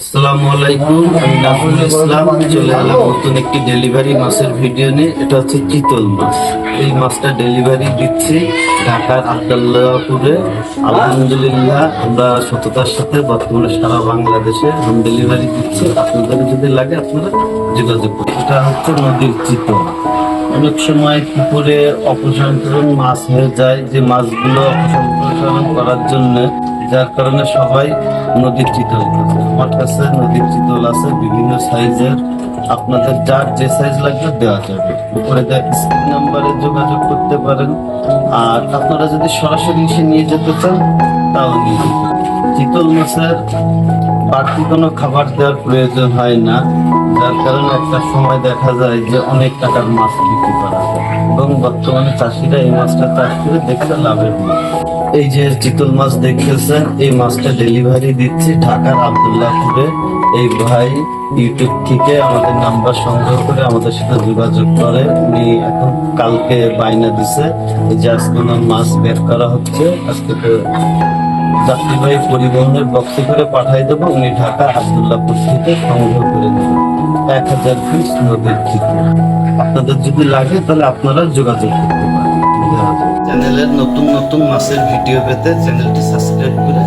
আসসালামু ইসলাম। চলে নতুন একটি ডেলিভারি মাছের ভিডিও নিয়ে। এটা হচ্ছে চিতল মাছ। এই মাছটা ডেলিভারি দিচ্ছি ঢাকার আলহামদুলিল্লাহ, আমরা সাথে বর্তমানে সারা বাংলাদেশে হোম ডেলিভারি দিচ্ছি। আপনাদের যদি লাগে যোগাযোগ এটা হচ্ছে নদীর চিতল। অনেক সময় পুকুরে অপসংরক্ষণ মাছ হয়ে যায়। যে মাছগুলো অপসংরক্ষণ করার জন্য যার কারণে সবাই নদীর চিতল। আমার নদীর চিতল আছে, বিভিন্ন সাইজের আপনাদের যার যে সাইজ লাগবে দেওয়া যাবে। উপরে দেওয়া স্ক্রিন নাম্বারে যোগাযোগ করতে পারেন। আর আপনারা যদি সরাসরি এসে নিয়ে যেতে চান, তাও নিয়ে চিতল মাছের বাড়তি কোনো খাবার দেওয়ার প্রয়োজন হয় না। যার কারণে একটা সময় দেখা যায় যে অনেক টাকার মাছ বিক্রি করা এবং বর্তমানে চাষিরা এই মাছটা চাষ করে দেখতে লাভের মুখ। এই যে চিতল মাছ দেখতেছেন এই মাছটা ডেলিভারি দিচ্ছি ঢাকার আবদুল্লাহপুরে। এই ভাই ইউটিউব থেকে আমাদের নাম্বার সংগ্রহ করে আমাদের সাথে যোগাযোগ করে। উনি এখন কালকে বাইনা দিছে, এই যে আজকে ওনার মাছ বের করা হচ্ছে। আজকে তো যাত্রীবাহী পরিবহনের বক্সে করে পাঠাই দেবো, উনি ঢাকা আবদুল্লাপুর থেকে সংগ্রহ করে নেবেন। এক হাজার পিস নদীর থেকে আপনাদের যদি লাগে তাহলে আপনারা যোগাযোগ করতে পারেন। চ্যানেলের নতুন নতুন মাছের ভিডিও পেতে চ্যানেলটি সাবস্ক্রাইব করে